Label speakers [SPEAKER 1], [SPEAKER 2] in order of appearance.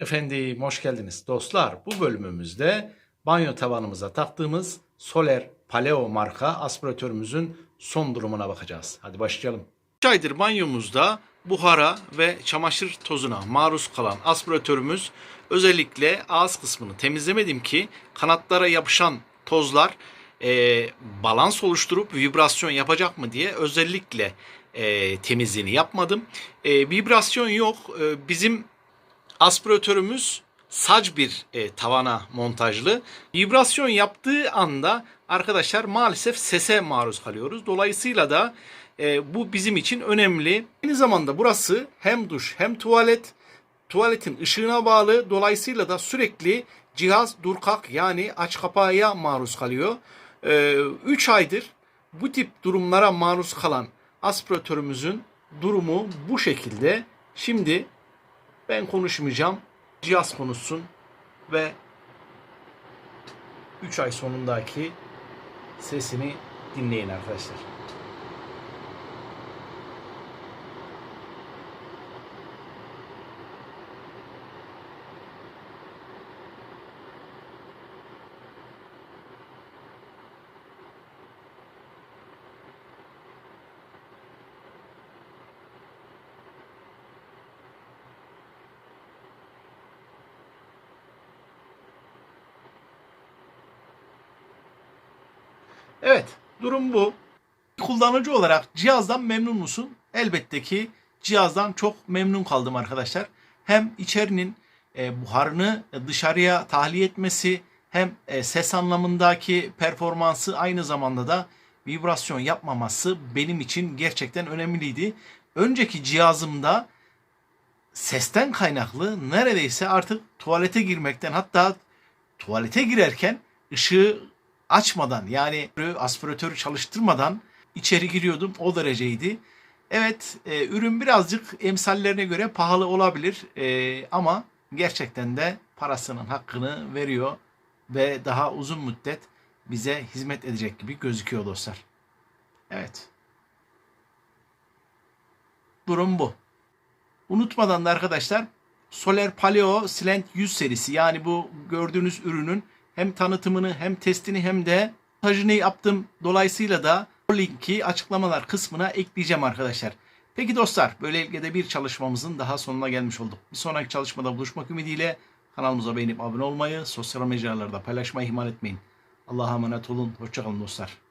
[SPEAKER 1] Efendim hoş geldiniz. Dostlar bu bölümümüzde banyo tavanımıza taktığımız Soler Paleo marka aspiratörümüzün son durumuna bakacağız. Hadi başlayalım. 3 aydır banyomuzda buhara ve çamaşır tozuna maruz kalan aspiratörümüz özellikle ağız kısmını temizlemedim ki kanatlara yapışan tozlar e, balans oluşturup vibrasyon yapacak mı diye özellikle e, temizliğini yapmadım. E, vibrasyon yok. E, bizim aspiratörümüz sac bir e, tavana montajlı. Vibrasyon yaptığı anda arkadaşlar maalesef sese maruz kalıyoruz. Dolayısıyla da e, bu bizim için önemli. Aynı zamanda burası hem duş hem tuvalet. Tuvaletin ışığına bağlı. Dolayısıyla da sürekli cihaz durkak yani aç kapağıya maruz kalıyor. 3 aydır bu tip durumlara maruz kalan aspiratörümüzün durumu bu şekilde. Şimdi ben konuşmayacağım. Cihaz konuşsun ve 3 ay sonundaki sesini dinleyin arkadaşlar. Evet, durum bu. Kullanıcı olarak cihazdan memnun musun? Elbette ki cihazdan çok memnun kaldım arkadaşlar. Hem içerinin e, buharını dışarıya tahliye etmesi hem e, ses anlamındaki performansı aynı zamanda da vibrasyon yapmaması benim için gerçekten önemliydi. Önceki cihazımda sesten kaynaklı neredeyse artık tuvalete girmekten hatta tuvalete girerken ışığı açmadan yani aspiratörü çalıştırmadan içeri giriyordum. O dereceydi. Evet e, ürün birazcık emsallerine göre pahalı olabilir e, ama gerçekten de parasının hakkını veriyor ve daha uzun müddet bize hizmet edecek gibi gözüküyor dostlar. Evet. Durum bu. Unutmadan da arkadaşlar Solar Paleo Slant 100 serisi yani bu gördüğünüz ürünün hem tanıtımını hem testini hem de montajını yaptım. Dolayısıyla da o linki açıklamalar kısmına ekleyeceğim arkadaşlar. Peki dostlar böylelikle de bir çalışmamızın daha sonuna gelmiş olduk. Bir sonraki çalışmada buluşmak ümidiyle kanalımıza beğenip abone olmayı, sosyal mecralarda paylaşmayı ihmal etmeyin. Allah'a emanet olun. Hoşçakalın dostlar.